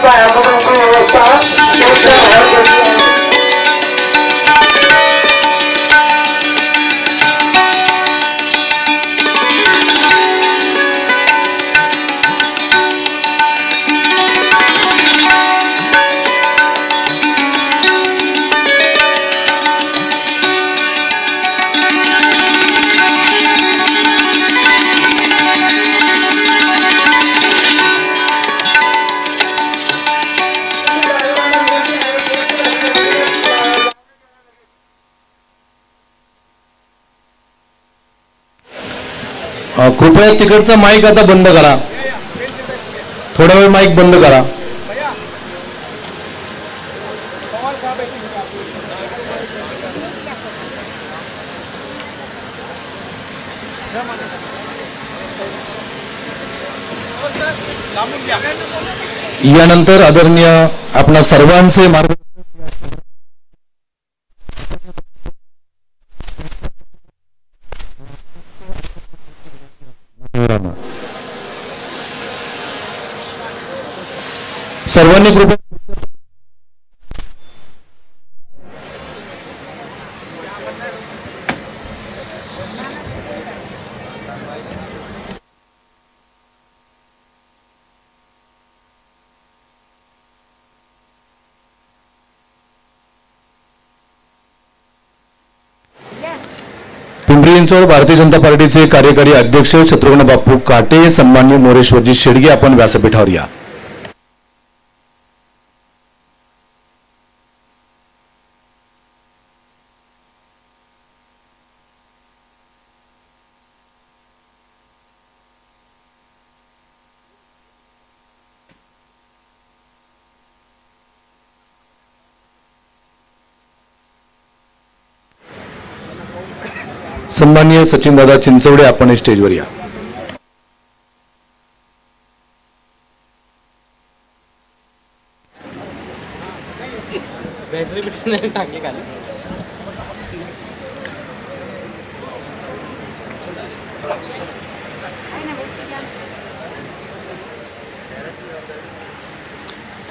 fire. कृपया तिकडचा mic आता बंद करा. थोडा वेळ माईक बंद करा. यानंतर आदरणीय आपल्या सर्वांचे मार्ग सर्वांनी कृपया पिंपरी भारतीय जनता पार्टीचे कार्यकारी अध्यक्ष शत्रुघ्न बापू काटे, सन्मान्य मोरेश्वरजी शेडगे, आपण व्यासपीठावर या. सन्मान्य सचिनदादा चिंचवडे आपण स्टेजवर या.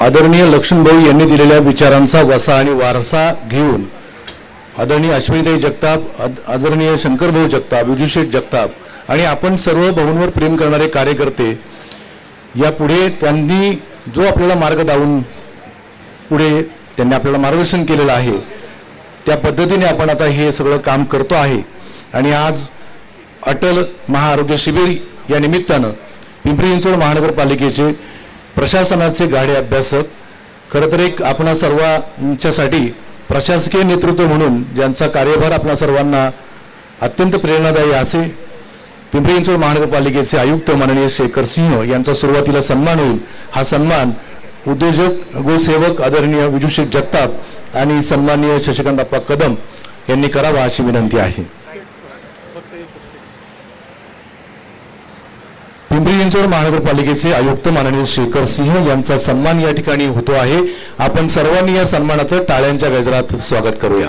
आदरणीय लक्ष्मणभाऊ यांनी दिलेल्या विचारांचा वसा आणि वारसा घेऊन आदरणीय अश्विनीताई जगताप आद- आदरणीय शंकरभाऊ जगताप विजूशेठ जगताप आणि आपण सर्व भाऊंवर प्रेम करणारे कार्यकर्ते यापुढे त्यांनी जो आपल्याला मार्ग दावून पुढे त्यांनी आपल्याला मार्गदर्शन केलेलं आहे त्या पद्धतीने आपण आता हे सगळं काम करतो आहे. आणि आज अटल महाआरोग्य शिबिर या निमित्तानं पिंपरी चिंचवड महानगरपालिकेचे प्रशासनाचे गाडे अभ्यासक खरं तर एक आपणा सर्वांच्यासाठी प्रशासकीय नेतृत्व म्हणून ज्यांचा कार्यभार आपल्या सर्वांना अत्यंत प्रेरणादायी असे पिंपरी चिंचवड महानगरपालिकेचे आयुक्त माननीय शेखर सिंह यांचा सुरुवातीला सन्मान होईल. हा सन्मान उद्योजक गोसेवक आदरणीय विजूशेख जगताप आणि सन्माननीय शशिकांतप्पा कदम यांनी करावा अशी विनंती आहे. पिंपरी चिंचवड महानगरपालिकेचे आयुक्त माननीय शेखर सिंह यांचा सन्मान या ठिकाणी होतो आहे. आपण सर्वांनी या सन्मानाचं टाळ्यांच्या गजरात स्वागत करूया.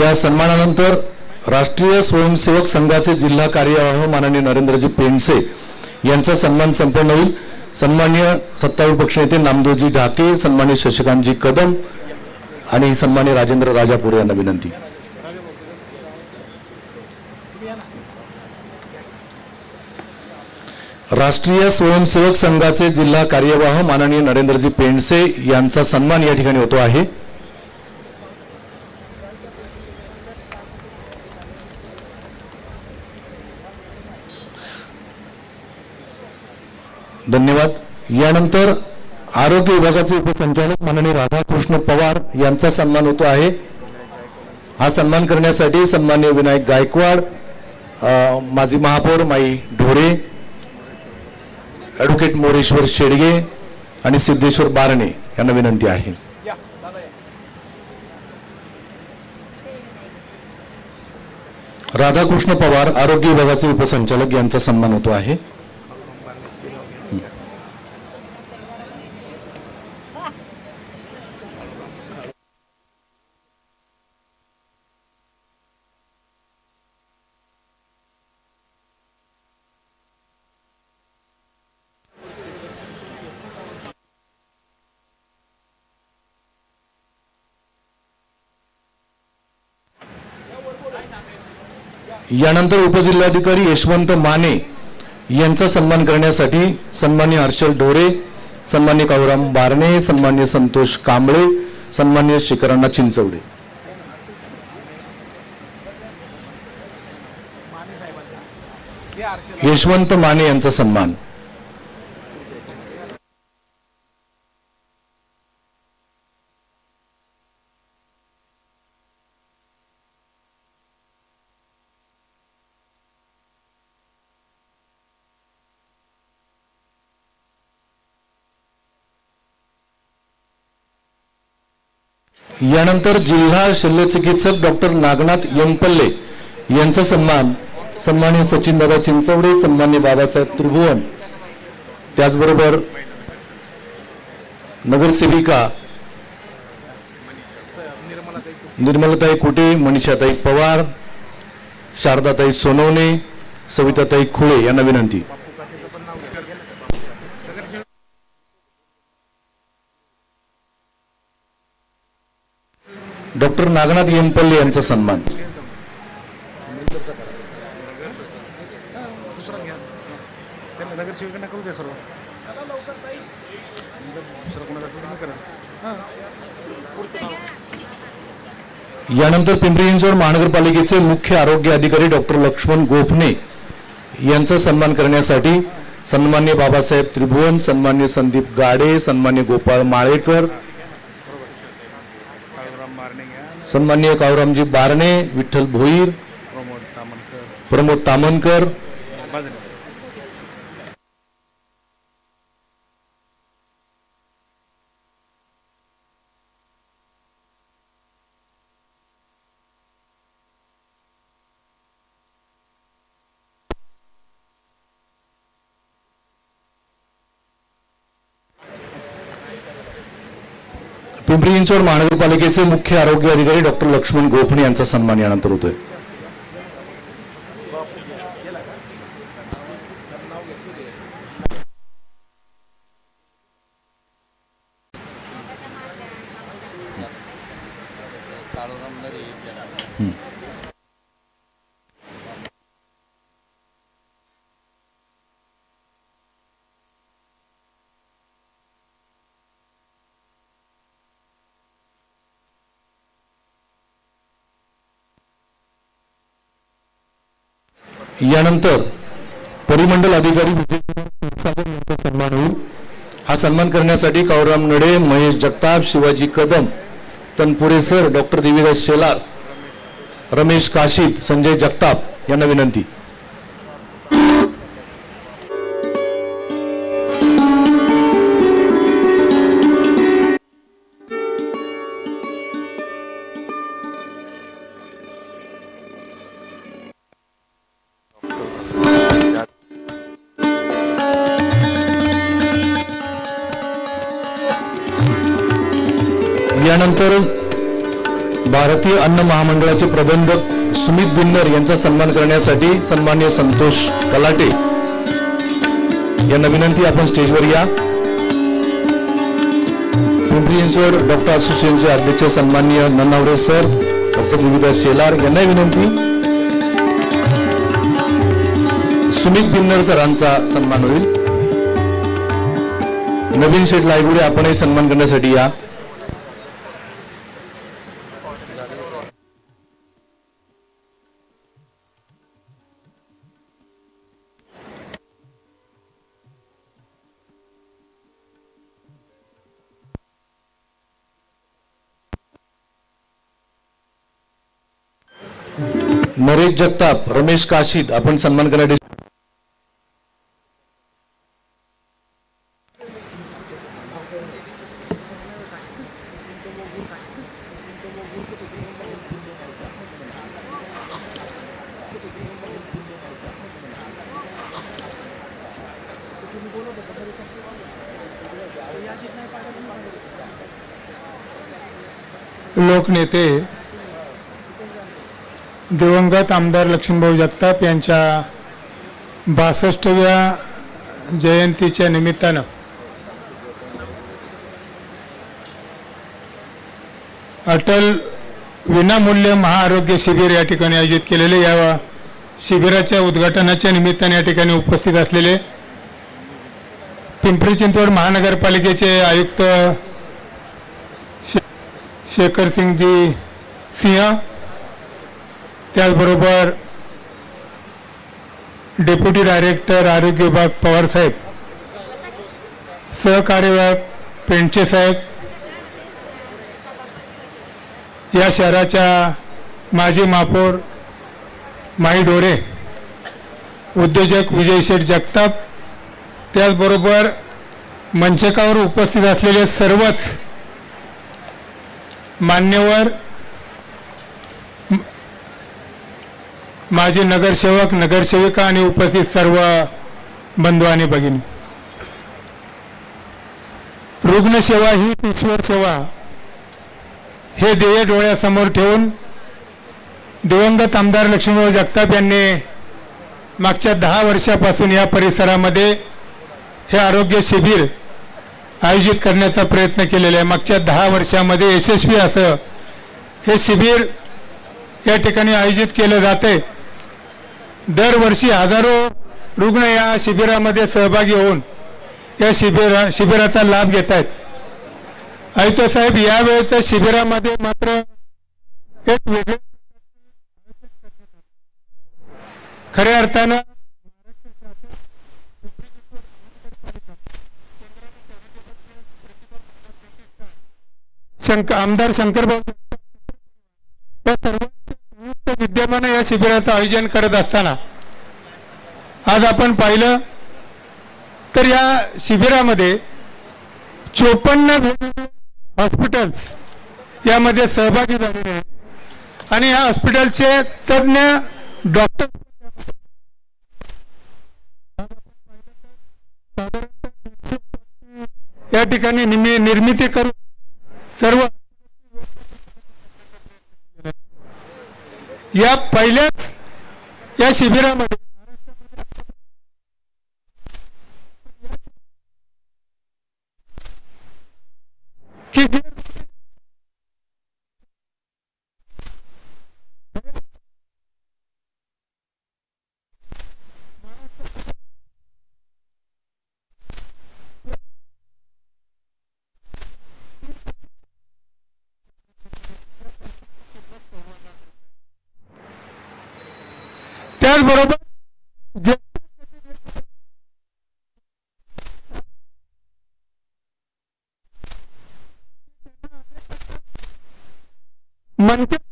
या सन्मानानंतर राष्ट्रीय स्वयंसेवक संघाचे जिल्हा कार्यवाह माननीय नरेंद्रजी पेंडसे यांचा सन्मान संपन्न होईल. सन्मान्य सत्तावीस पक्षनेते नामदेवजी ढाके सन्मान्य शशिकांतजी कदम आणि सन्मान्य राजेंद्र राजापूर यांना विनंती. राष्ट्रीय स्वयंसेवक संघाचे जिल्हा कार्यवाह माननीय नरेंद्रजी पेंडसे यांचा सन्मान या ठिकाणी होतो आहे. धन्यवाद. यानंतर आरोग्य विभागाचे उपसंचालक माननीय राधाकृष्ण पवार यांचा सन्मान होतो आहे. हा सन्मान करण्यासाठी सन्मान्य विनायक गायकवाड माझी माजी महापौर माई ढोरे ॲडव्होकेट मोरेश्वर शेडगे आणि सिद्धेश्वर बारणे यांना विनंती आहे. राधाकृष्ण पवार आरोग्य विभागाचे उपसंचालक यांचा सन्मान होतो आहे. यानंतर उपजिल्हाधिकारी यशवंत माने यांचा सन्मान करण्यासाठी सन्मान्य हर्षल ढोरे सन्मान्य कावराम बारणे सन्मान्य संतोष कांबळे सन्मान्य शिखरांना चिंचवडे. यशवंत माने यांचा सन्मान. यानंतर जिल्हा शल्यचिकित्सक डॉक्टर नागनाथ यमपल्ले यांचा सन्मान सन्मान्य सचिन दादा चिंचवडे सन्मान्य बाबासाहेब त्रिभुवन त्याचबरोबर नगरसेविका निर्मलाताई कुटे मनीषाताई पवार शारदाताई सोनवणे सविताताई खुळे यांना विनंती. डॉक्टर नागनाथ येमपल्ले यांचा सन्मान. यानंतर पिंपरी चिंचवड महानगरपालिकेचे मुख्य आरोग्य अधिकारी डॉक्टर लक्ष्मण गोफणे यांचा सन्मान करण्यासाठी सन्मान्य बाबासाहेब त्रिभुवन सन्मान्य संदीप गाडे सन्मान्य गोपाळ माळेकर सन्मान्य कावरामजी बारणे विठ्ठल भोईर प्रमोद तामणकर. प्रमोद तामनकर महानगरपालिकेचे मुख्य आरोग्य अधिकारी डॉक्टर लक्ष्मण गोफणे यांचा सन्मान यानंतर होतोय. यानंतर परिमंडल अधिकारी विजयकुमार यांचा सन्मान होईल. हा सन्मान करण्यासाठी कावराम नडे महेश जगताप शिवाजी कदम तनपुरे सर डॉक्टर देवीदास शेलार रमेश काशीद संजय जगताप यांना विनंती. अन्न महामंडळाचे प्रबंधक सुमित बिन्नर यांचा सन्मान करण्यासाठी सन्मान्य संतोष कलाटे यांना विनंती आपण स्टेजवर या. पिंपरी चिंचवड डॉक्टर असोसिएशनचे अध्यक्ष सन्मान्य नन्नावरे सर डॉक्टर देविदास शेलार यांना विनंती. सुमित बिन्नर सरांचा सन्मान होईल. नवीन शेठ लायगुडे आपणही सन्मान करण्यासाठी या. रमेश जगताप रमेश काशीद अपन सन्म्न कर लोकनेते दिवंगत आमदार लक्ष्मीभाऊ जगताप यांच्या बासष्टव्या जयंतीच्या निमित्तानं अटल विनामूल्य महाआरोग्य शिबिर या ठिकाणी आयोजित केलेले या शिबिराच्या उद्घाटनाच्या निमित्ताने या ठिकाणी उपस्थित असलेले पिंपरी चिंचवड महानगरपालिकेचे आयुक्त शे- शेखर सिंगजी सिंह त्याचबरोबर डेप्युटी डायरेक्टर आरोग्य विभाग पवार साहेब सहकार्यवाहक पेंडचे साहेब या शहराच्या माजी महापौर माई डोरे उद्योजक विजय शेठ जगताप त्याचबरोबर मंचकावर उपस्थित असलेले सर्वच मान्यवर माझे नगरसेवक नगरसेविका आणि उपस्थित सर्व बंधू आणि भगिनी. रुग्णसेवा ही ईश्वर सेवा. हे ध्येय डोळ्यासमोर ठेवून दिवंगत आमदार लक्ष्मणराव जगताप यांनी मागच्या दहा वर्षापासून या परिसरामध्ये हे आरोग्य शिबिर आयोजित करण्याचा प्रयत्न केलेला आहे. मागच्या दहा वर्षामध्ये यशस्वी असं हे शिबिर या ठिकाणी आयोजित केलं जाते दरवर्षी हजारो रुग्ण या शिबिरामध्ये सहभागी होऊन या शिबिरा शिबिराचा लाभ घेत आहेत. आयुक्त साहेब यावेळेच्या शिबिरामध्ये मात्र एक वेगळे खऱ्या अर्थानं शंकर आमदार शंकरभाऊ संयुक्त या शिबिराचं आयोजन करत असताना आज आपण पाहिलं तर या शिबिरामध्ये चोपन्न हॉस्पिटल्स यामध्ये सहभागी झालेले आहेत. आणि या हॉस्पिटलचे तज्ज्ञ डॉक्टर या ठिकाणी निर्मिती करून सर्व या पहिल्या या शिबिरामध्ये mentik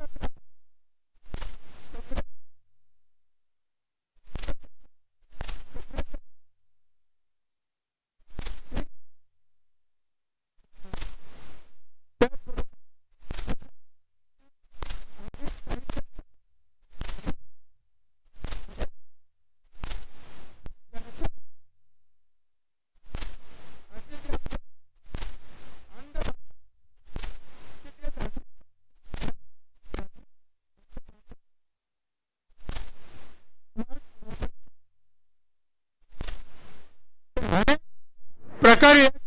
ಸರ್ಕಾರಿ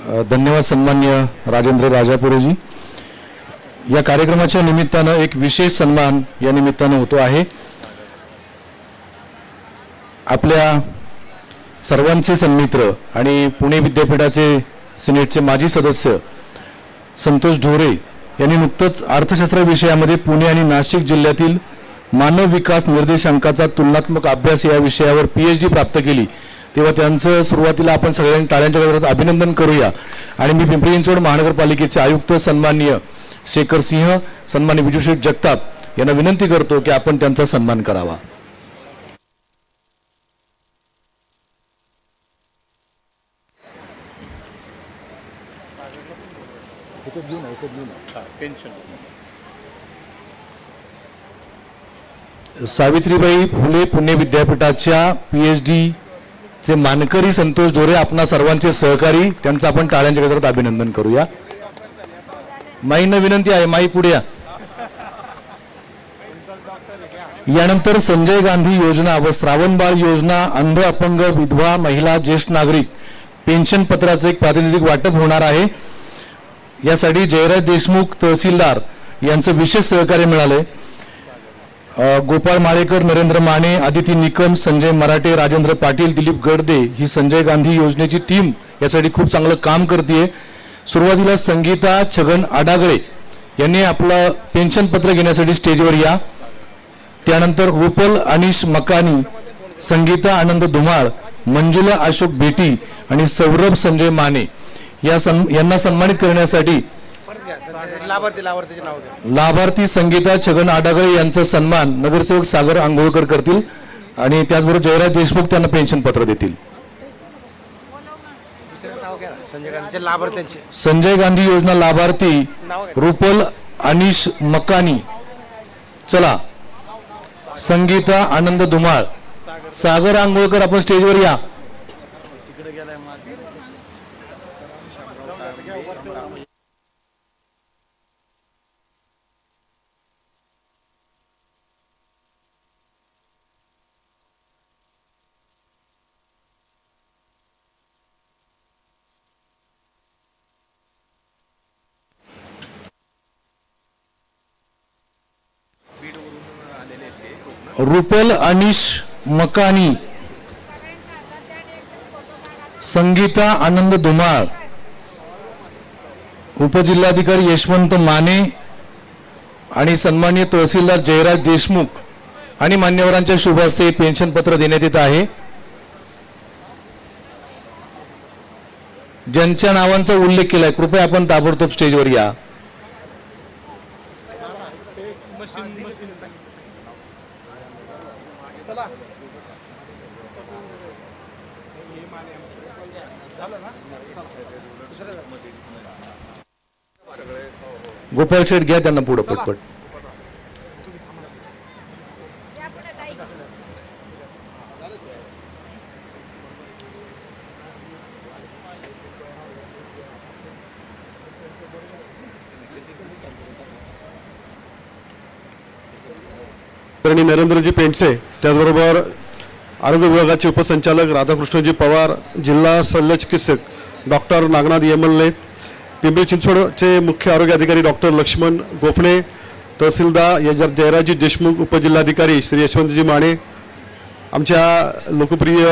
धन्यवाद सन्मान्य राजेंद्र राजापुरेजी. या कार्यक्रमाच्या निमित्तानं एक विशेष सन्मान या निमित्तानं होतो आहे. आपल्या सर्वांचे सन्मित्र आणि पुणे विद्यापीठाचे सिनेटचे माजी सदस्य संतोष ढोरे यांनी नुकतंच अर्थशास्त्र विषयामध्ये पुणे आणि नाशिक जिल्ह्यातील मानव विकास निर्देशांकाचा तुलनात्मक अभ्यास या विषयावर पी डी प्राप्त केली. तेव्हा त्यांचं सुरुवातीला आपण सगळ्यांनी टाळ्यांच्या गजरात अभिनंदन करूया. आणि मी पिंपरी चिंचवड महानगरपालिकेचे आयुक्त सन्माननीय शेखर सिंह सन्मान्य विजूशेठ जगताप यांना विनंती करतो की आपण त्यांचा सन्मान करावा. सावित्रीबाई फुले पुणे विद्यापीठाच्या पी एच जे मानकरी संतोष जोरे आपणा सर्वांचे सहकारी त्यांचं आपण टाळ्यांच्या गजरात अभिनंदन करूया. माईंना विनंती आहे माई पुढे या. यानंतर संजय गांधी योजना व श्रावणबाळ योजना अंध अपंग विधवा महिला ज्येष्ठ नागरिक पेन्शन पत्राचं एक प्रातिनिधिक वाटप होणार आहे. यासाठी जयराज देशमुख तहसीलदार यांचं विशेष सहकार्य मिळालंय. गोपाळ माळेकर नरेंद्र माने आदिती निकम संजय मराठे राजेंद्र पाटील दिलीप गडदे ही संजय गांधी योजनेची टीम यासाठी खूप चांगलं काम करते सुरुवातीला संगीता छगन आडागळे यांनी आपलं पेन्शन पत्र घेण्यासाठी स्टेजवर या. त्यानंतर रुपल अनिश मकानी संगीता आनंद धुमाळ मंजुला अशोक बेटी आणि सौरभ संजय माने या सन् यांना सन्मानित करण्यासाठी लाभार्थी लाभार्थीचे नाव द्या लाभार्थी संगीता छगन आडागळे यांचा सन्मान नगरसेवक सागर आंघोळकर करतील आणि त्याचबरोबर जयराज देशमुख त्यांना पेन्शन पत्र देतील. दुसरे नाव घ्या. संजय गांधीचे लाभार्थ्यांचे. संजय गांधी योजना लाभार्थी रुपल अनिश मकानी चला. संगीता आनंद धुमाळ सागर आंघोळकर आपण स्टेजवर या. रुपल अनिश मकानी संगीता आनंद धुमाळ उपजिल्हाधिकारी यशवंत माने आणि सन्माननीय तहसीलदार जयराज देशमुख आणि मान्यवरांच्या शुभ हस्ते पेन्शन पत्र देण्यात येत आहे. ज्यांच्या नावांचा उल्लेख केलाय कृपया आपण ताबडतोब स्टेजवर या. गोपाळ शेठ घ्या त्यांना पुढं पटपट. नरेंद्रजी पेंडसे त्याचबरोबर आरोग्य विभागाचे उपसंचालक राधाकृष्णजी पवार जिल्हा शल्यचिकित्सक डॉक्टर नागनाथ येमल्ले पिंपरी चिंचवडचे मुख्य आरोग्य अधिकारी डॉक्टर लक्ष्मण गोफणे तहसीलदार यज- जयराजी देशमुख उपजिल्हाधिकारी श्री यशवंतजी माने आमच्या लोकप्रिय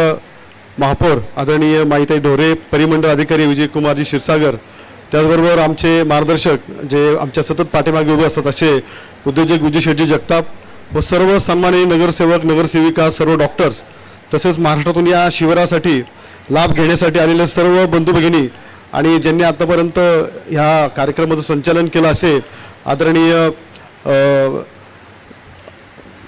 महापौर आदरणीय माईताई ढोरे परिमंडळ अधिकारी विजयकुमारजी क्षीरसागर त्याचबरोबर आमचे मार्गदर्शक जे आमच्या सतत पाठीमागे उभे असतात असे उद्योजक विजय शेट्टी जगताप व सर्व सन्माननीय नगरसेवक नगरसेविका सर्व डॉक्टर्स तसेच महाराष्ट्रातून या शिबिरासाठी लाभ घेण्यासाठी आलेले सर्व बंधू भगिनी आणि ज्यांनी आतापर्यंत ह्या कार्यक्रमाचं संचालन केलं असे आदरणीय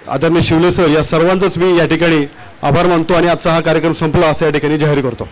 आदरणीय शिवले सर या सर्वांचंच मी या ठिकाणी आभार मानतो आणि आजचा हा कार्यक्रम संपला असं या ठिकाणी जाहीर करतो.